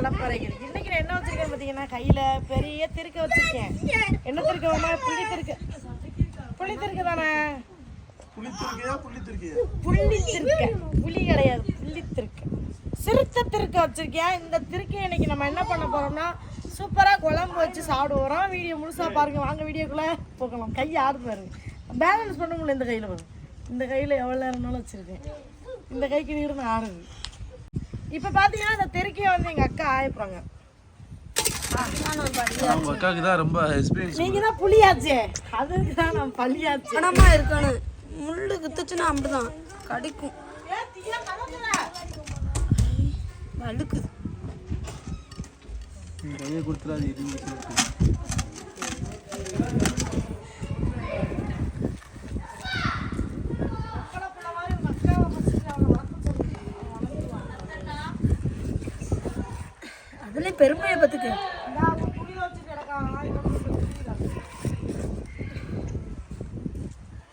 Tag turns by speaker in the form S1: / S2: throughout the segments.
S1: அலப்பறைகள் இன்னைக்கு நான் என்ன வச்சிருக்கேன் பார்த்தீங்கன்னா கையில பெரிய திருக்க வச்சிருக்கேன். என்ன திருக்க வேணா புள்ளி திருக்க. புள்ளி திருக்க தானே?
S2: புள்ளி
S1: புள்ளி திருக்க. புளி கிடையாது. புள்ளி திருக்க. சிறுத்தை திருக்க வச்சிருக்கேன் இந்த திருக்க இன்னைக்கு நம்ம என்ன பண்ண போறோம்னா சூப்பரா குழம்பு வச்சு சாப்பிடுவோம். வீடியோ முழுசா பாருங்க. வாங்க வீடியோக்குள்ள போகலாம். கை ஆடு பாருங்க. பேலன்ஸ் பண்ண முடியல இந்த கையில பாருங்க. இந்த கையில எவ்வளவு நேரம்னாலும் வச்சிருக்கேன். இந்த கைக்கு நீர் ஆடுது இப்போ பார்த்தீங்கன்னா இந்த தெருக்கையை வந்து எங்கள் அக்கா ஆயப்பாங்க
S2: அவங்க அக்காவுக்கு தான் ரொம்ப எக்ஸ்பீரியன்ஸ்
S1: நீங்கள் தான் புளியாச்சே அதுக்கு தான் நான் பள்ளியாச்சு.
S3: பணமா இருக்கணும். முள்ளு குத்துச்சுன்னா அப்படிதான் கடிக்கும். வழுக்குது.
S2: கையை கொடுத்துடாது
S3: அதுலயும் பெருமையை பத்துக்கு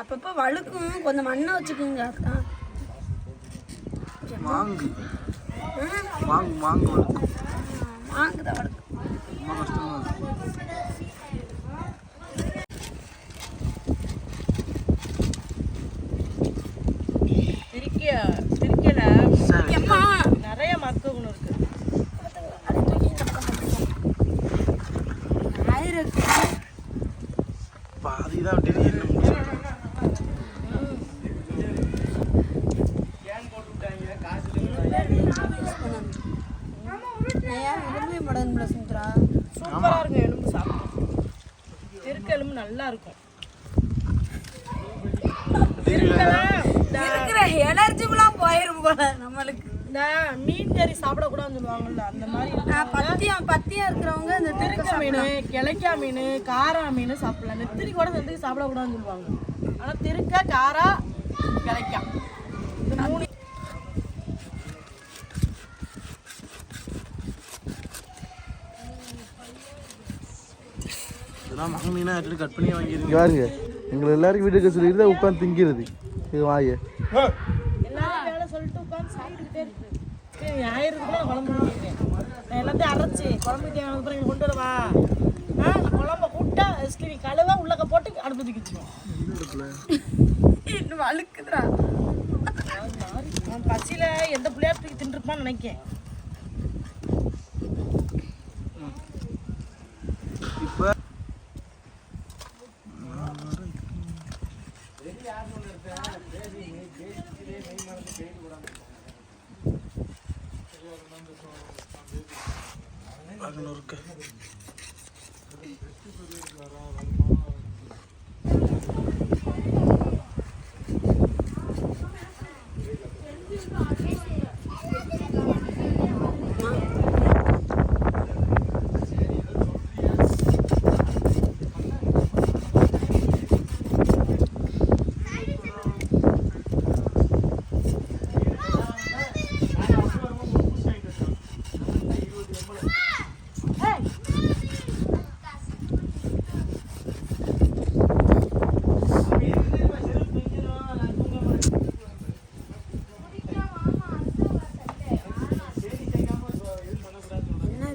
S3: அப்பப்போ வழுக்கும். கொஞ்சம் மண்ணை வச்சுக்குங்க
S2: மாங்கு. மாங்கு மாங்கு வளர்க்கும்
S3: வாங்குதான் வழுக்கும்.
S2: ரொம்ப கஷ்டமா இருக்கும்
S1: திருக்கிய திருக்கியில
S3: அம்மா
S1: நிறைய மருத்துவ குணம் இருக்கு
S3: ஆயிரம்
S2: பாதி தான் விட்டு என்ன முடிச்சு
S3: எலும்பு மடங்குல சுந்தரா
S1: சூப்பரா இருக்கும் எலும்பு சாப்பிடும் திருக்க எலும்பு நல்லா இருக்கும் திருக்கலாம் இந்த-
S3: இருக்கிற எனர்ஜிக்குலாம் போயிடும் போல நம்மளுக்கு
S1: இந்த மீன் கறி சாப்பிடக்கூடாதுன்னு சொல்லுவாங்கல்ல அந்த மாதிரி
S3: நான் பத்தியம் பத்தியம் இருக்கிறவங்க இந்த
S1: திருக்க மீன் கிளைக்கா மீன் காரா மீன் சாப்பிடலாம் நெத்திரி கூட சேர்ந்து சாப்பிடக்கூடாதுன்னு சொல்லுவாங்க ஆனால் திருக்க காரா கிளைக்கா இந்த மூணு
S2: இதெல்லாம் எடுத்து கட் பண்ணி வாங்கிருங்க பாருங்க. எங்களை எல்லாருக்கும் வீட்டுக்கு சொல்லிட்டு உட்காந்து திங்கிறது. இது
S1: நான் எல்லாத்தையும் அரைச்சி குழம்பு தேவையான அப்புறம் இங்கே கொண்டு வரவா? குழம்ப கூட்டா நீ கழுவ உள்ளக்க போட்டு அடுப்பு தூக்கிச்சுவோம்
S3: இன்னும் வழுக்குதுடா
S1: அவன் பசியில் எந்த பிள்ளையார் தூக்கி தின்றுப்பான்னு நினைக்கேன்.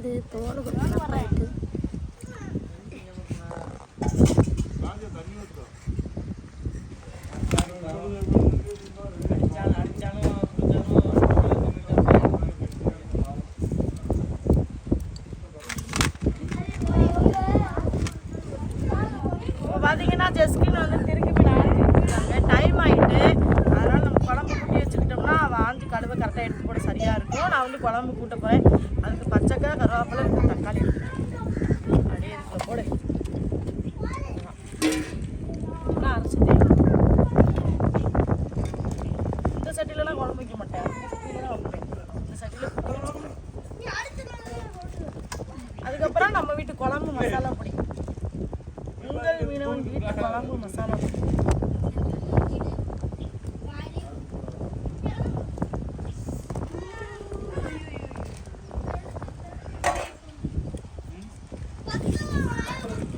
S3: என்னது தோல் கொஞ்சம் நப்பாயிட்டு
S1: இப்போ பார்த்தீங்கன்னா ஜெஸ்கின் வந்து திருப்பி மீன் டைம் ஆகிட்டு அதனால் நம்ம குழம்பு கூட்டி வச்சுக்கிட்டோம்னா அவள் ஆஞ்சி கழுவ கரெக்டாக எடுத்து போட சரியாக இருக்கும் நான் வந்து குழம்பு கூட்ட போகிறேன் அதுக்கு பச்சைக்காய் கருவேப்பிலை தக்காளி அப்படியே இருக்கு போடு நான் அரைச்சி இந்த சட்டிலலாம் குழம்பு வைக்க மாட்டேன் வைப்பேன் இந்த சட்டியில் அதுக்கப்புறம் நம்ம வீட்டு குழம்பு மசாலா பொடி. உங்கள் மீனவன் வீட்டு குழம்பு மசாலா பொடி.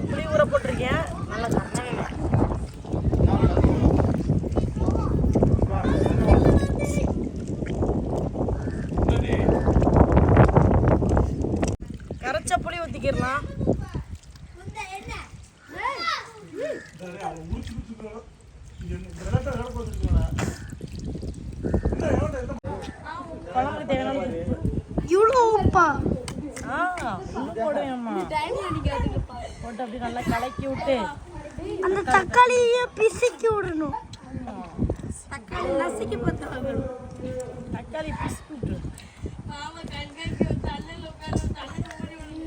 S1: புளி ஊற போட்டிருக்கேன். நல்லா கரைச்சாங்க ஊற்றிக்கிடலாம் குழம்புக்கு தேவையான உப்பு.
S3: இவ்வளோ உப்பா?
S1: போடுவேம்மா போட்டு அப்படி நல்லா கலக்கி விட்டு
S3: அந்த தக்காளியை பிசிக்கி விடணும். தக்காளி நசுக்கி பார்த்தா
S1: தக்காளி பிசுக்கு விட்டு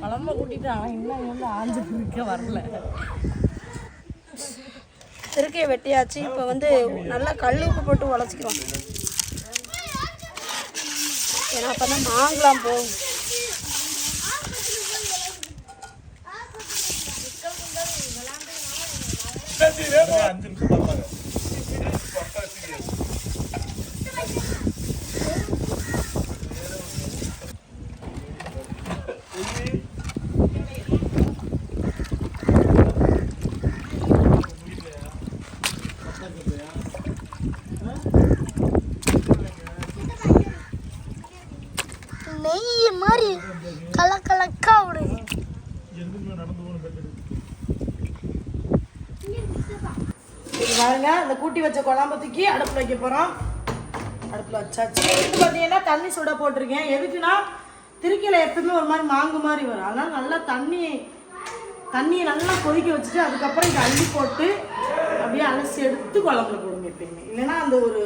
S1: குழம்ப கூட்டிட்டு அவன் இன்னும் வந்து ஆஞ்சு இருக்க வரல.
S3: திருக்கையை வெட்டியாச்சு. இப்போ வந்து நல்லா கல் உப்பு போட்டு உடச்சிக்கிறோம் ஏன்னா அப்போ தான் மாங்கலாம் போகும். நெய் மாதிரி கலக்கலக்கா விடுது.
S1: இது பாருங்க அந்த கூட்டி வச்ச குழம்பு தூக்கி அடுப்பில் வைக்க போகிறோம் அடுப்பில் வச்சாச்சு. இது பார்த்தீங்கன்னா தண்ணி சுட போட்டிருக்கேன். எதுக்குன்னா திருக்கையில் எப்பவுமே ஒரு மாதிரி மாங்கு மாதிரி வரும். அதனால் நல்லா தண்ணி தண்ணியை நல்லா கொதிக்க வச்சுட்டு அதுக்கப்புறம் இதை அள்ளி போட்டு அப்படியே அலசி எடுத்து குழம்புல போடுங்க எப்பயுமே. இல்லைன்னா அந்த ஒரு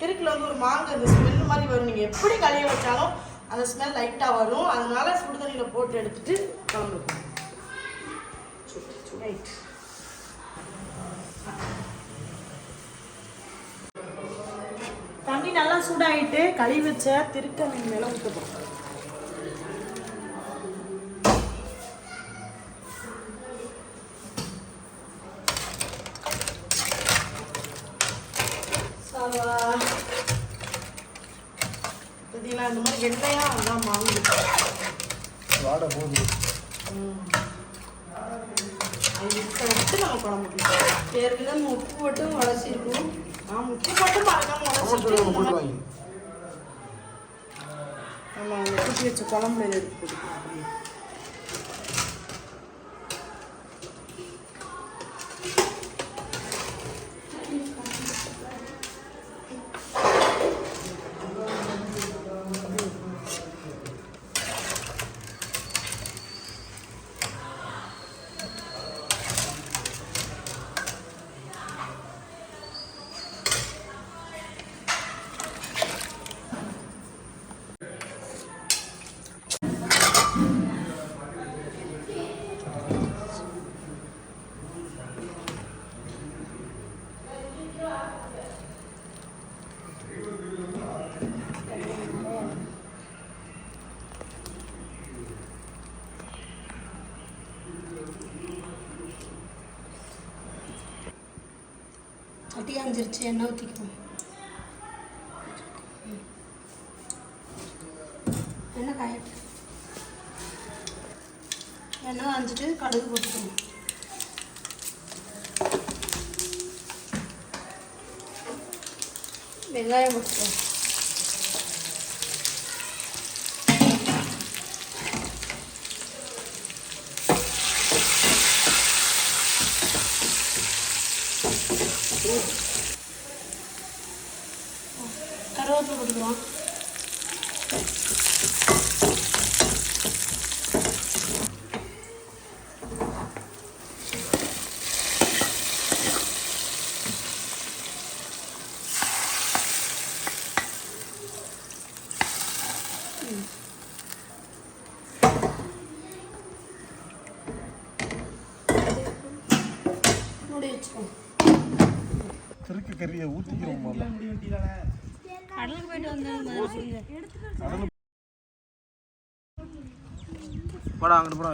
S1: திருக்கில் வந்து ஒரு மாங்கு அந்த ஸ்மெல் மாதிரி வரும். நீங்கள் எப்படி கழுவி வச்சாலும் அந்த ஸ்மெல் லைட்டாக வரும். அதனால சுடுதண்ணியில் போட்டு எடுத்துட்டு குழம்புல போடுங்க. ரைட் தண்ணி நல்லா சூடாயிட்டு கழுவி வச்ச திருக்க மீன் மேல ஊற்றப்போம் பார்த்தீங்களா இந்த மாதிரி வெள்ளையா அதான் மாங்கு
S2: வாடை போகுது.
S1: விட்டு விட்டு நம்ம குழம்பு வைக்கணும்.
S3: நம்ம உப்பு போட்டு உடச்சிருக்கோம்
S1: நான் உப்பு போட்டு மறக்காமல் உடச்சிட்டு நம்ம குட்டி வச்ச குழம்புல இதை எடுத்து போட்டுக்கலாம். அப்படியே.
S3: சட்டி எண்ணெய் ஊற்றிக்குவோம் எண்ணெய் காயட்டு எண்ணெய் காஞ்சிட்டு கடுகு போட்டுக்கணும். வெங்காயம் போட்டுக்கணும் கருவேப்பிலை வச்சுக்கோங்க
S2: திருக்க கறியை ஊற்றிக்கிறோம்
S3: கடலுக்கு போயிட்டு
S2: அங்கிட்டு போடா.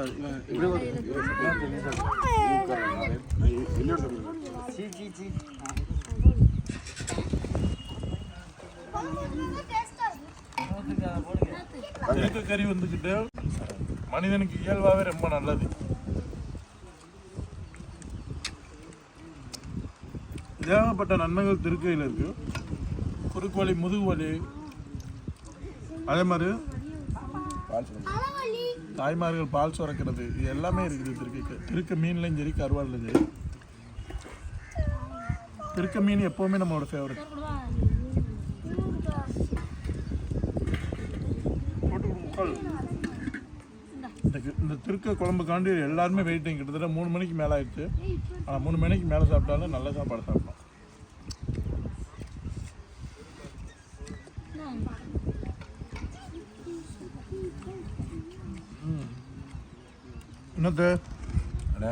S2: சீ.
S4: திருக்க கறி வந்துக்கிட்டு மனிதனுக்கு இயல்பாகவே ரொம்ப நல்லது. ஏகப்பட்ட நன்மைகள் திருக்கையில் இருக்கு. குறுக்கு வலி முதுகு வலி அதே மாதிரி தாய்மார்கள் பால் சுரக்கிறது இது எல்லாமே இருக்குது திருக்கைக்கு திருக்க மீன்லையும் சரி கருவாடுலையும் சரி. திருக்க மீன் எப்போவுமே நம்மளோட ஃபேவரட் இந்த இந்த திருக்க குழம்புக்காண்டி எல்லாருமே வெயிட்டிங். கிட்டத்தட்ட மூணு மணிக்கு மேலே ஆயிடுச்சு. ஆனால் மூணு மணிக்கு மேலே சாப்பிட்டாலும் நல்ல சாப்பாடு சாப்பிட்டோம் ம். என்னத்து
S5: அண்ணா.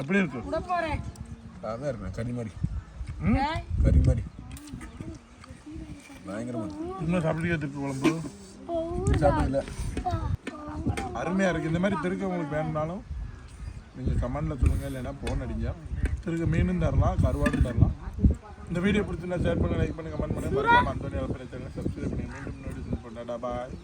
S4: எப்படி இருக்கு?
S1: கூட போறேன்
S5: அதான் இருக்கேன் கறி மாதிரி.
S4: ம்?
S5: கறி மாதிரி. பயங்கரமா.
S4: இன்னும் சாப்பிட்டே திருக்க குழம்பு?
S5: சாப்பிட்டதில்ல
S4: அருமையாக இருக்குது இந்த மாதிரி திருக்க உங்களுக்கு வேணும்னாலும் நீங்கள் கமெண்டில் சொல்லுங்கள் இல்லைன்னா ஃபோன் அடிங்க. திருக்க மீனும் தரலாம் கருவாடும் தரலாம். இந்த வீடியோ பிடிச்சிருந்தா ஷேர் பண்ணி லைக் பண்ணி கமெண்ட் பண்ணி மறக்காம அந்தோனி அளப்பரை சேனல் சப்ஸ்கிரைப் பண்ணி மீண்டும் நோட்டிஃபிகேஷன் பண்ணாடா பாய்